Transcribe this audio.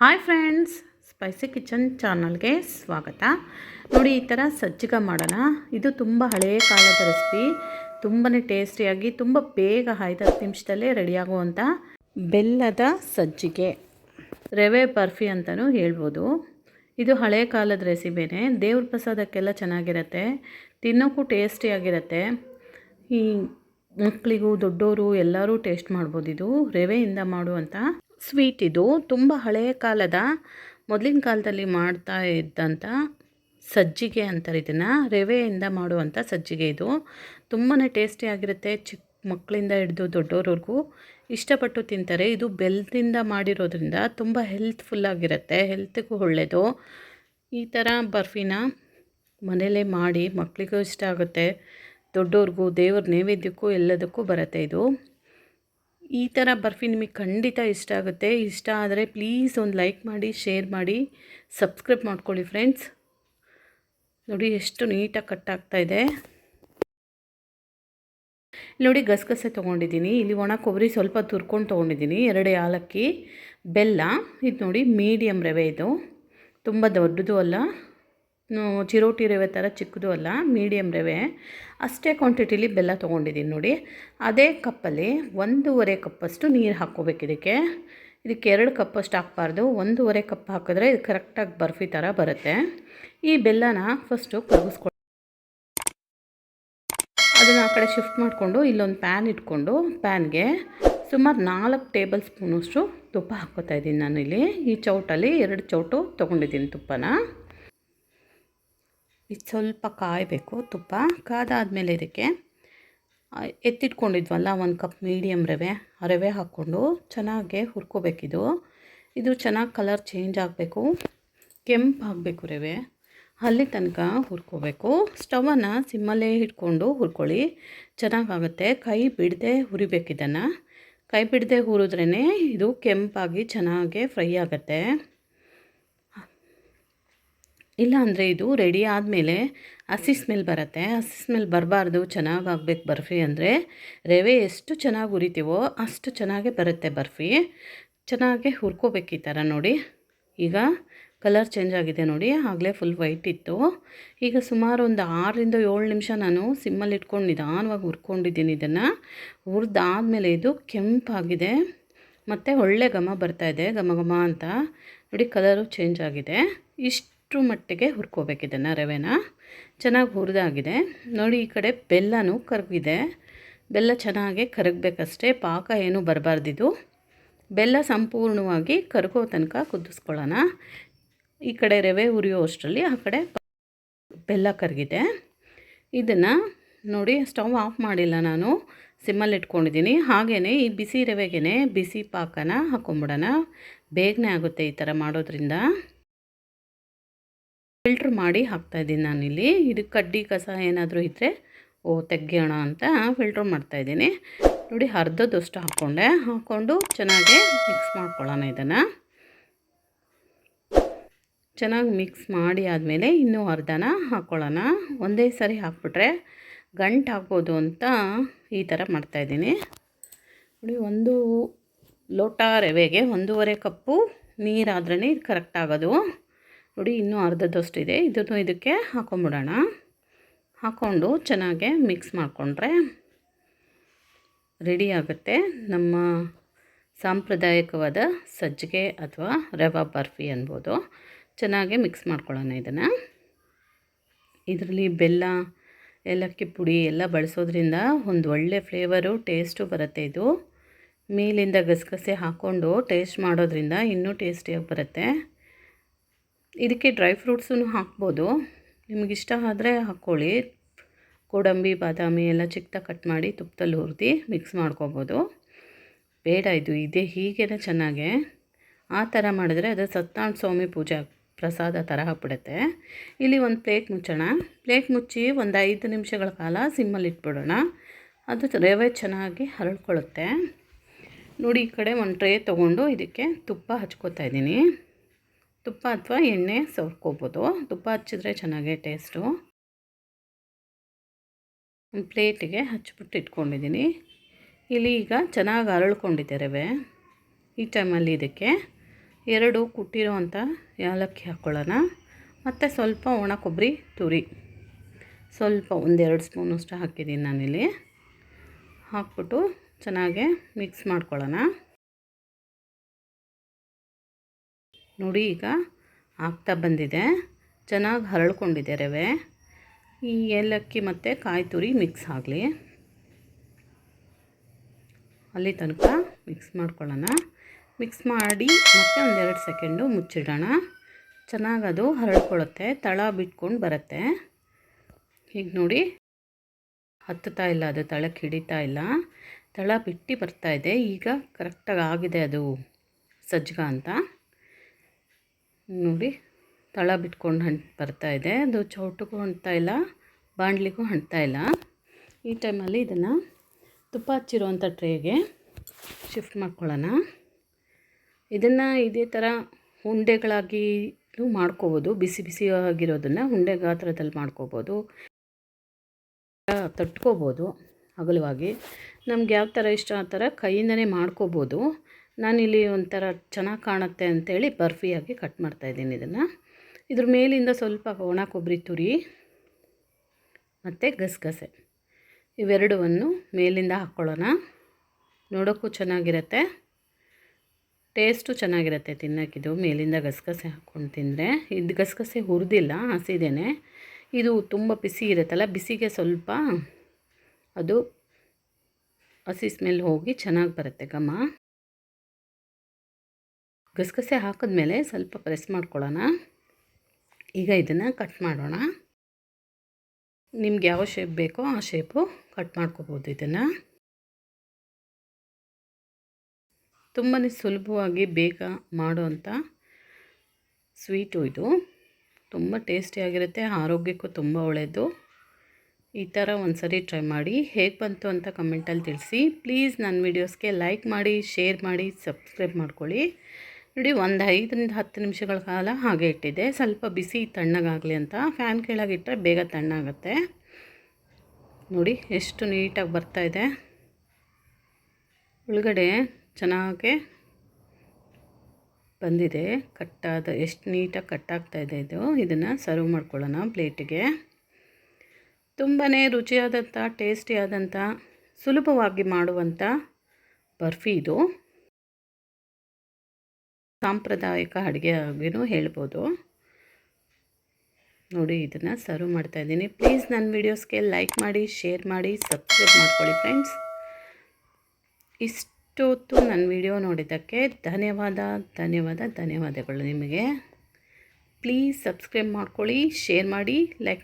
Hi friends, spicy kitchen ಚಾನಲ್ಗೆ ಸ್ವಾಗತ. ನೋಡಿ, ಈ ಥರ ಸಜ್ಜಿಗೆ ಮಾಡೋಣ. ಇದು ತುಂಬ ಹಳೆಯ ಕಾಲದ ರೆಸಿಪಿ. ತುಂಬಾ ಟೇಸ್ಟಿಯಾಗಿ, ತುಂಬ ಬೇಗ ಐದು ಹತ್ತು ನಿಮಿಷದಲ್ಲೇ ರೆಡಿಯಾಗುವಂಥ ಬೆಲ್ಲದ ಸಜ್ಜಿಗೆ. ರವೆ ಬರ್ಫಿ ಅಂತಲೂ ಹೇಳ್ಬೋದು. ಇದು ಹಳೆ ಕಾಲದ ರೆಸಿಪಿನೇ. ದೇವ್ರ ಪ್ರಸಾದಕ್ಕೆಲ್ಲ ಚೆನ್ನಾಗಿರುತ್ತೆ. ತಿನ್ನೋಕ್ಕೂ ಟೇಸ್ಟಿಯಾಗಿರುತ್ತೆ. ಈ ಮಕ್ಕಳಿಗೂ ದೊಡ್ಡವರು ಎಲ್ಲರೂ ಟೇಸ್ಟ್ ಮಾಡ್ಬೋದು ಇದು. ರವೆಯಿಂದ ಮಾಡುವಂಥ ಸ್ವೀಟ್ ಇದು ತುಂಬ ಹಳೆಯ ಕಾಲದ ಮೊದಲಿನ ಕಾಲದಲ್ಲಿ ಮಾಡ್ತಾ ಇದ್ದಂಥ ಸಜ್ಜಿಗೆ ಅಂತಾರೆ ಇದನ್ನು. ರವೆಯಿಂದ ಮಾಡುವಂಥ ಸಜ್ಜಿಗೆ ಇದು. ತುಂಬಾ ಟೇಸ್ಟಿಯಾಗಿರುತ್ತೆ ಚಿಕ್ಕ ಮಕ್ಕಳಿಂದ ಹಿಡಿದು ದೊಡ್ಡವ್ರವ್ರಿಗೂ ಇಷ್ಟಪಟ್ಟು ತಿಂತಾರೆ. ಇದು ಬೆಲ್ಲದಿಂದ ಮಾಡಿರೋದ್ರಿಂದ ತುಂಬ ಹೆಲ್ತ್ಫುಲ್ಲಾಗಿರುತ್ತೆ ಹೆಲ್ತ್ಗೂ ಒಳ್ಳೆಯದು ಈ ಥರ ಬರ್ಫಿನ ಮನೇಲೇ ಮಾಡಿ ಮಕ್ಕಳಿಗೂ ಇಷ್ಟ ಆಗುತ್ತೆ. ದೊಡ್ಡವ್ರಿಗೂ ದೇವ್ರ ನೈವೇದ್ಯಕ್ಕೂ ಎಲ್ಲದಕ್ಕೂ ಬರುತ್ತೆ ಇದು. ಈ ಥರ ಬರ್ಫಿ ನಿಮಗೆ ಖಂಡಿತ ಇಷ್ಟ ಆಗುತ್ತೆ. ಇಷ್ಟ ಆದರೆ ಪ್ಲೀಸ್ ಒಂದು ಲೈಕ್ ಮಾಡಿ, ಶೇರ್ ಮಾಡಿ, ಸಬ್ಸ್ಕ್ರೈಬ್ ಮಾಡ್ಕೊಳ್ಳಿ ಫ್ರೆಂಡ್ಸ್. ನೋಡಿ ಎಷ್ಟು ನೀಟಾಗಿ ಕಟ್ ಆಗ್ತಾ ಇದೆ. ನೋಡಿ ಗಸಗಸೆ ತೊಗೊಂಡಿದ್ದೀನಿ. ಇಲ್ಲಿ ಒಣ ಕೊಬ್ಬರಿ ಸ್ವಲ್ಪ ತುರ್ಕೊಂಡು ತೊಗೊಂಡಿದ್ದೀನಿ. ಎರಡು ಯಾಲಕ್ಕಿ ಬೆಲ್ಲ. ಇದು ನೋಡಿ ಮೀಡಿಯಮ್ ರವೆ ಇದು. ತುಂಬ ದೊಡ್ಡದು ಅಲ್ಲ. ಚಿರೋಟಿ ರವೆ ಥರ ಚಿಕ್ಕದು ಅಲ್ಲ ಮೀಡಿಯಮ್ ರವೆ. ಅಷ್ಟೇ ಕ್ವಾಂಟಿಟಿಲಿ ಬೆಲ್ಲ ತೊಗೊಂಡಿದ್ದೀನಿ ನೋಡಿ. ಅದೇ ಕಪ್ಪಲ್ಲಿ ಒಂದೂವರೆ ಕಪ್ಪಷ್ಟು ನೀರು ಹಾಕ್ಕೋಬೇಕು ಇದಕ್ಕೆ. ಇದಕ್ಕೆ ಎರಡು ಕಪ್ಪಷ್ಟು ಹಾಕ್ಬಾರ್ದು. ಒಂದೂವರೆ ಕಪ್ ಹಾಕಿದ್ರೆ ಇದು ಕರೆಕ್ಟಾಗಿ ಬರ್ಫಿ ಥರ ಬರುತ್ತೆ. ಈ ಬೆಲ್ಲನ ಫಸ್ಟು ಕರಗಿಸ್ಕೊ ಅದನ್ನು ಆ ಕಡೆ ಶಿಫ್ಟ್ ಮಾಡಿಕೊಂಡು ಇಲ್ಲೊಂದು ಪ್ಯಾನ್ ಇಟ್ಕೊಂಡು ಪ್ಯಾನ್ಗೆ ಸುಮಾರು ನಾಲ್ಕು ಟೇಬಲ್ ಸ್ಪೂನಷ್ಟು ತುಪ್ಪ ಹಾಕ್ಕೋತಾ ಇದ್ದೀನಿ ನಾನು ಇಲ್ಲಿ ಈ ಚೌಟಲ್ಲಿ ಎರಡು ಚೌಟು ತೊಗೊಂಡಿದ್ದೀನಿ ತುಪ್ಪನ. ಇದು ಸ್ವಲ್ಪ ಕಾಯಬೇಕು, ತುಪ್ಪ. ಕಾದಾದಮೇಲೆ ಇದಕ್ಕೆ ಎತ್ತಿಟ್ಕೊಂಡಿದ್ವಲ್ಲ, ಒಂದು ಕಪ್ ಮೀಡಿಯಮ್ ರವೆ ರವೆ ಹಾಕ್ಕೊಂಡು ಚೆನ್ನಾಗೆ ಹುರ್ಕೋಬೇಕಿದು ಇದು. ಚೆನ್ನಾಗಿ ಕಲರ್ ಚೇಂಜ್ ಆಗಬೇಕು. ಕೆಂಪು ಆಗಬೇಕು ರವೆ. ಅಲ್ಲಿ ತನಕ ಹುರ್ಕೋಬೇಕು. ಸ್ಟವನ್ನು ಸಿಮ್ಮಲ್ಲೇ ಇಟ್ಕೊಂಡು ಹುರ್ಕೊಳ್ಳಿ. ಚೆನ್ನಾಗಾಗುತ್ತೆ. ಕೈ ಬಿಡದೆ ಹುರಿಬೇಕು ಇದನ್ನು. ಕೈ ಬಿಡದೆ ಹುರಿದ್ರೇ ಇದು ಕೆಂಪಾಗಿ ಚೆನ್ನಾಗೆ ಫ್ರೈ ಆಗುತ್ತೆ. ಇಲ್ಲ ಅಂದರೆ ಇದು ರೆಡಿ ಆದಮೇಲೆ ಹಸಿ ಸ್ಮೆಲ್ ಬರುತ್ತೆ. ಹಸಿ ಸ್ಮೆಲ್ ಬರಬಾರ್ದು, ಚೆನ್ನಾಗಿ ಆಗ್ಬೇಕು ಬರ್ಫಿ ಅಂದರೆ. ರವೆ ಎಷ್ಟು ಚೆನ್ನಾಗಿ ಹುರಿತೀವೋ ಅಷ್ಟು ಚೆನ್ನಾಗೇ ಬರುತ್ತೆ ಬರ್ಫಿ. ಚೆನ್ನಾಗೆ ಹುರ್ಕೋಬೇಕು ಈ ಥರ ನೋಡಿ. ಈಗ ಕಲರ್ ಚೇಂಜ್ ಆಗಿದೆ ನೋಡಿ, ಆಗಲೇ ಫುಲ್ ವೈಟ್ ಇತ್ತು. ಈಗ ಸುಮಾರು ಒಂದು ಆರರಿಂದ ಏಳು ನಿಮಿಷ ನಾನು ಸಿಮ್ಮಲ್ಲಿ ಇಟ್ಕೊಂಡು ನಿಧಾನವಾಗಿ ಹುರ್ಕೊಂಡಿದ್ದೀನಿ ಇದನ್ನು. ಹುರಿದಾದ್ಮೇಲೆ ಇದು ಕೆಂಪಾಗಿದೆ. ಮತ್ತು ಒಳ್ಳೆ ಘಮ ಬರ್ತಾಯಿದೆ ಘಮ ಘಮ ಅಂತ. ನೋಡಿ ಕಲರು ಚೇಂಜ್ ಆಗಿದೆ. ಇಷ್ಟು ಅಷ್ಟರ ಮಟ್ಟಿಗೆ ಹುರ್ಕೋಬೇಕು ಇದನ್ನು ರವೆನ ಚೆನ್ನಾಗಿ ಹುರಿದಾಗಿದೆ. ನೋಡಿ ಈ ಕಡೆ ಬೆಲ್ಲನೂ ಕರಗಿದೆ ಬೆಲ್ಲ ಚೆನ್ನಾಗಿ ಕರಗಬೇಕಷ್ಟೇ, ಪಾಕ ಏನೂ ಬರಬಾರ್ದಿದು. ಬೆಲ್ಲ ಸಂಪೂರ್ಣವಾಗಿ ಕರಗೋ ತನಕ ಕುದಿಸ್ಕೊಳ್ಳೋಣ. ಈ ಕಡೆ ರವೆ ಹುರಿಯೋ ಅಷ್ಟರಲ್ಲಿ ಆ ಕಡೆ ಬೆಲ್ಲ ಕರಗಿದೆ ಇದನ್ನು ನೋಡಿ ಸ್ಟವ್ ಆಫ್ ಮಾಡಿಲ್ಲ ನಾನು, ಸಿಮ್ಮಲ್ಲಿ ಇಟ್ಕೊಂಡಿದ್ದೀನಿ. ಹಾಗೇ ಈ ಬಿಸಿ ರವೆಗೆ ಬಿಸಿ ಪಾಕನ ಹಾಕೊಂಬಿಡೋಣ. ಬೇಗನೆ ಆಗುತ್ತೆ ಈ ಥರ ಮಾಡೋದ್ರಿಂದ. ಫಿಲ್ಟ್ರ್ ಮಾಡಿ ಹಾಕ್ತಾಯಿದ್ದೀನಿ ನಾನಿಲ್ಲಿ. ಇದು ಕಡ್ಡಿ ಕಸ ಏನಾದರೂ ಇದ್ದರೆ ಓ, ತೆಗಿಯೋಣ ಅಂತ ಫಿಲ್ಟ್ರ್ ಮಾಡ್ತಾಯಿದ್ದೀನಿ ನೋಡಿ, ಅರ್ಧದಷ್ಟು ಹಾಕ್ಕೊಂಡೆ. ಹಾಕ್ಕೊಂಡು ಚೆನ್ನಾಗಿ ಮಿಕ್ಸ್ ಮಾಡ್ಕೊಳ್ಳೋಣ ಇದನ್ನು. ಚೆನ್ನಾಗಿ ಮಿಕ್ಸ್ ಮಾಡಿ ಆದಮೇಲೆ ಇನ್ನೂ ಅರ್ಧನ ಹಾಕ್ಕೊಳ್ಳೋಣ. ಒಂದೇ ಸರಿ ಹಾಕ್ಬಿಟ್ರೆ ಗಂಟು ಹಾಕ್ಬೋದು ಅಂತ ಈ ಥರ ಮಾಡ್ತಾಯಿದ್ದೀನಿ ನೋಡಿ, ಒಂದು ಲೋಟ ರವೆಗೆ ಒಂದೂವರೆ ಕಪ್ಪು ನೀರಾದ್ರೇ ಕರೆಕ್ಟ್ ಆಗೋದು. ನೋಡಿ, ಇನ್ನೂ ಅರ್ಧದಷ್ಟು ಇದೆ. ಇದನ್ನು ಇದಕ್ಕೆ ಹಾಕೊಂಬಿಡೋಣ. ಹಾಕ್ಕೊಂಡು ಚೆನ್ನಾಗೆ ಮಿಕ್ಸ್ ಮಾಡಿಕೊಂಡ್ರೆ ರೆಡಿ ಆಗುತ್ತೆ. ನಮ್ಮ ಸಾಂಪ್ರದಾಯಿಕವಾದ ಸಜ್ಜಿಗೆ ಅಥವಾ ರವಾ ಬರ್ಫಿ ಅನ್ಬೋದು. ಚೆನ್ನಾಗಿ ಮಿಕ್ಸ್ ಮಾಡ್ಕೊಳ್ಳೋಣ ಇದನ್ನು. ಇದರಲ್ಲಿ ಬೆಲ್ಲ, ಏಲಕ್ಕಿ ಪುಡಿ ಎಲ್ಲ ಬಳಸೋದ್ರಿಂದ ಒಂದು ಒಳ್ಳೆ ಫ್ಲೇವರು, ಟೇಸ್ಟು ಬರುತ್ತೆ ಇದು. ಮೇಲಿಂದ ಗಸಗಸೆ ಹಾಕ್ಕೊಂಡು ಟೇಸ್ಟ್ ಮಾಡೋದ್ರಿಂದ ಇನ್ನೂ ಟೇಸ್ಟಿಯಾಗಿ ಬರುತ್ತೆ. ಇದಕ್ಕೆ ಡ್ರೈ ಫ್ರೂಟ್ಸೂ ಹಾಕ್ಬೋದು. ನಿಮಗಿಷ್ಟ ಆದರೆ ಹಾಕ್ಕೊಳ್ಳಿ. ಗೋಡಂಬಿ, ಬಾದಾಮಿ ಎಲ್ಲ ಚಿಕ್ಕದಾಗಿ ಕಟ್ ಮಾಡಿ ತುಪ್ಪದಲ್ಲಿ ಹುರಿದು ಮಿಕ್ಸ್ ಮಾಡ್ಕೊಬೋದು. ಬೇಡ ಇದು, ಇದೆ ಹೀಗೇನೇ ಚೆನ್ನಾಗೆ. ಆ ಥರ ಮಾಡಿದ್ರೆ ಅದು ಸತ್ಯನಾರಾಯಣ ಸ್ವಾಮಿ ಪೂಜಾ ಪ್ರಸಾದ ಥರ ಹಾಕ್ಬಿಡುತ್ತೆ ಇಲ್ಲಿ ಒಂದು ಪ್ಲೇಟ್ ಮುಚ್ಚೋಣ. ಪ್ಲೇಟ್ ಮುಚ್ಚಿ ಒಂದು ಐದು ನಿಮಿಷಗಳ ಕಾಲ ಸಿಮ್ಮಲ್ಲಿ ಇಟ್ಬಿಡೋಣ. ಅದು ರವೆ ಚೆನ್ನಾಗಿ ಹರಳ್ಕೊಳ್ಳುತ್ತೆ. ನೋಡಿ ಈ ಕಡೆ ಒಂದು ಟ್ರೇ ತೊಗೊಂಡು ಇದಕ್ಕೆ ತುಪ್ಪ ಹಚ್ಕೋತಾ ಇದ್ದೀನಿ. ತುಪ್ಪ ಅಥವಾ ಎಣ್ಣೆ ಸವರ್ಕೋಬೋದು. ತುಪ್ಪ ಹಚ್ಚಿದ್ರೆ ಚೆನ್ನಾಗೆ ಟೇಸ್ಟು. ಒಂದು ಪ್ಲೇಟಿಗೆ ಹಚ್ಚಿಬಿಟ್ಟು ಇಟ್ಕೊಂಡಿದ್ದೀನಿ. ಇಲ್ಲಿ ಈಗ ಚೆನ್ನಾಗಿ ಅರಳ್ಕೊಂಡಿದ್ದೆ ರವೆ ಈ ಟೈಮಲ್ಲಿ ಇದಕ್ಕೆ ಎರಡು ಕುಟ್ಟಿರೋ ಅಂಥ ಏಲಕ್ಕಿ ಹಾಕ್ಕೊಳ್ಳೋಣ ಮತ್ತು ಸ್ವಲ್ಪ ಒಣ ಕೊಬ್ಬರಿ, ತುರಿ. ಸ್ವಲ್ಪ ಒಂದೆರಡು ಸ್ಪೂನಷ್ಟು ಹಾಕಿದ್ದೀನಿ ನಾನಿಲ್ಲಿ. ಹಾಕ್ಬಿಟ್ಟು ಚೆನ್ನಾಗೆ ಮಿಕ್ಸ್ ಮಾಡ್ಕೊಳ್ಳೋಣ. ನೋಡಿ ಈಗ ಆಗ್ತಾ ಬಂದಿದೆ. ಚೆನ್ನಾಗಿ ಹರಳ್ಕೊಂಡಿದೆ ರವೆ. ಈ ಏಲಕ್ಕಿ ಮತ್ತು ಕಾಯಿ ತುರಿ ಮಿಕ್ಸ್ ಆಗಲಿ. ಅಲ್ಲಿ ತನಕ ಮಿಕ್ಸ್ ಮಾಡ್ಕೊಳ್ಳೋಣ. ಮಿಕ್ಸ್ ಮಾಡಿ ಮತ್ತೆ ಒಂದೆರಡು ಸೆಕೆಂಡು ಮುಚ್ಚಿಡೋಣ. ಚೆನ್ನಾಗಿ ಅದು ಹರಳ್ಕೊಳ್ಳುತ್ತೆ. ತಳ ಬಿಟ್ಕೊಂಡು ಬರುತ್ತೆ. ಈಗ ನೋಡಿ, ಹತ್ತುತ್ತಾ ಇಲ್ಲ ಅದು ತಳಕ್ಕೆ ಹಿಡಿತಾ ಇಲ್ಲ. ತಳ ಬಿಟ್ಟು ಇದೆ. ಈಗ ಕರೆಕ್ಟಾಗಿ ಆಗಿದೆ ಅದು ಸಜ್ಜಗ ಅಂತ. ನೋಡಿ, ತಳ ಬಿಟ್ಕೊಂಡು ಹಣ್ ಇದೆ. ಅದು ಚೌಟಗೂ ಹಣ್ತಾ ಇಲ್ಲ, ಬಾಣಲಿಗೂ ಹಣ್ತಾ ಇಲ್ಲ. ಈ ಟೈಮಲ್ಲಿ ಇದನ್ನು ತುಪ್ಪ ಹಚ್ಚಿರುವಂಥ ಟ್ರೇಗೆ ಶಿಫ್ಟ್ ಮಾಡ್ಕೊಳ್ಳೋಣ. ಇದನ್ನು ಇದೇ ಥರ ಉಂಡೆಗಳಾಗಿ ಮಾಡ್ಕೋಬೋದು, ಬಿಸಿ ಬಿಸಿ ಆಗಿರೋದನ್ನು ಉಂಡೆ ಗಾತ್ರದಲ್ಲಿ ಮಾಡ್ಕೋಬೋದು, ತಟ್ಕೋಬೋದು ಅಗಲವಾಗಿ ನಮ್ಗೆ ಯಾವ ಥರ ಇಷ್ಟ ಆ ಥರ ಕೈಯಿಂದನೇ ಮಾಡ್ಕೋಬೋದು. ನಾನಿಲ್ಲಿ ಒಂಥರ ಚೆನ್ನಾಗಿ ಕಾಣುತ್ತೆ ಅಂಥೇಳಿ ಬರ್ಫಿಯಾಗಿ ಕಟ್ ಮಾಡ್ತಾಯಿದ್ದೀನಿ ಇದನ್ನು. ಇದ್ರ ಮೇಲಿಂದ ಸ್ವಲ್ಪ ಒಣ ಕೊಬ್ಬರಿ ತುರಿ, ಮತ್ತು ಗಸಗಸೆ. ಇವೆರಡವನ್ನು ಮೇಲಿಂದ ಹಾಕ್ಕೊಳ್ಳೋಣ ನೋಡೋಕ್ಕೂ ಚೆನ್ನಾಗಿರುತ್ತೆ. ಟೇಸ್ಟು ಚೆನ್ನಾಗಿರುತ್ತೆ ತಿನ್ನೋಕ್ಕಿದು ಮೇಲಿಂದ ಗಸಗಸೆ ಹಾಕ್ಕೊಂಡು ತಿಂದರೆ. ಇದು ಗಸಗಸೆ ಹುರಿದಿಲ್ಲ, ಹಸಿದೇನೆ. ಇದು ತುಂಬ ಬಿಸಿ ಇರುತ್ತಲ್ಲ, ಬಿಸಿಗೆ ಸ್ವಲ್ಪ ಅದು ಹಸಿ ಸ್ಮೆಲ್ ಹೋಗಿ ಚೆನ್ನಾಗಿ ಬರುತ್ತೆ ಘಮ. ಗಸಗಸೆ ಹಾಕಿದ್ಮೇಲೆ ಸ್ವಲ್ಪ ಪ್ರೆಸ್ ಮಾಡ್ಕೊಳ್ಳೋಣ. ಈಗ ಇದನ್ನು ಕಟ್ ಮಾಡೋಣ. ನಿಮ್ಗೆ ಯಾವ ಶೇಪ್ ಬೇಕೋ ಆ ಶೇಪು ಕಟ್ ಮಾಡ್ಕೋಬೋದು ಇದನ್ನು. ತುಂಬಾ ಸುಲಭವಾಗಿ ಬೇಗ ಮಾಡೋವಂಥ ಸ್ವೀಟು ಇದು. ತುಂಬ ಟೇಸ್ಟಿಯಾಗಿರುತ್ತೆ ಆರೋಗ್ಯಕ್ಕೂ ತುಂಬ ಒಳ್ಳೆಯದು ಈ ಥರ ಒಂದು ಸರಿ ಟ್ರೈ ಮಾಡಿ ಹೇಗೆ ಬಂತು ಅಂತ ಕಮೆಂಟಲ್ಲಿ ತಿಳಿಸಿ. ಪ್ಲೀಸ್ ನನ್ನ ವೀಡಿಯೋಸ್ಗೆ ಲೈಕ್ ಮಾಡಿ ಶೇರ್ ಮಾಡಿ ಸಬ್ಸ್ಕ್ರೈಬ್ ಮಾಡ್ಕೊಳ್ಳಿ. ನೋಡಿ, ಒಂದು ಐದರಿಂದ ಹತ್ತು ನಿಮಿಷಗಳ ಕಾಲ ಹಾಗೆ ಇಟ್ಟಿದ್ದೆ ಸ್ವಲ್ಪ ಬಿಸಿ ತಣ್ಣಗಾಗಲಿ ಅಂತ. ಫ್ಯಾನ್ ಕೆಳಗಿಟ್ಟರೆ ಬೇಗ ತಣ್ಣಾಗುತ್ತೆ. ನೋಡಿ, ಎಷ್ಟು ನೀಟಾಗಿ ಬರ್ತಾಯಿದೆ ಒಳಗಡೆ ಚೆನ್ನಾಗೆ ಬಂದಿದೆ. ಕಟ್ಟಾದ, ಎಷ್ಟು ನೀಟಾಗಿ ಕಟ್ಟಾಗ್ತಾಯಿದೆ ಇದು ಇದನ್ನು ಸರ್ವ್ ಮಾಡ್ಕೊಳ್ಳೋಣ ಪ್ಲೇಟಿಗೆ. ತುಂಬಾ ರುಚಿಯಾದಂಥ, ಟೇಸ್ಟಿಯಾದಂಥ, ಸುಲಭವಾಗಿ ಮಾಡುವಂಥ ಬರ್ಫಿ ಇದು. ಸಾಂಪ್ರದಾಯಿಕ ಅಡುಗೆ ಆಗಿನೂ ಹೇಳ್ಬೋದು. ನೋಡಿ, ಇದನ್ನು ಸರ್ವ್ ಮಾಡ್ತಾ ಇದ್ದೀನಿ. ಪ್ಲೀಸ್ ನನ್ನ ವೀಡಿಯೋಸ್ಗೆ ಲೈಕ್ ಮಾಡಿ ಶೇರ್ ಮಾಡಿ ಸಬ್ಸ್ಕ್ರೈಬ್ ಮಾಡ್ಕೊಳ್ಳಿ ಫ್ರೆಂಡ್ಸ್ ಇಷ್ಟೊತ್ತು ನನ್ನ ವಿಡಿಯೋ ನೋಡಿದ್ದಕ್ಕೆ ಧನ್ಯವಾದ ಧನ್ಯವಾದ, ಧನ್ಯವಾದಗಳು ನಿಮಗೆ. ಪ್ಲೀಸ್ ಸಬ್ಸ್ಕ್ರೈಬ್ ಮಾಡ್ಕೊಳ್ಳಿ ಶೇರ್ ಮಾಡಿ ಲೈಕ್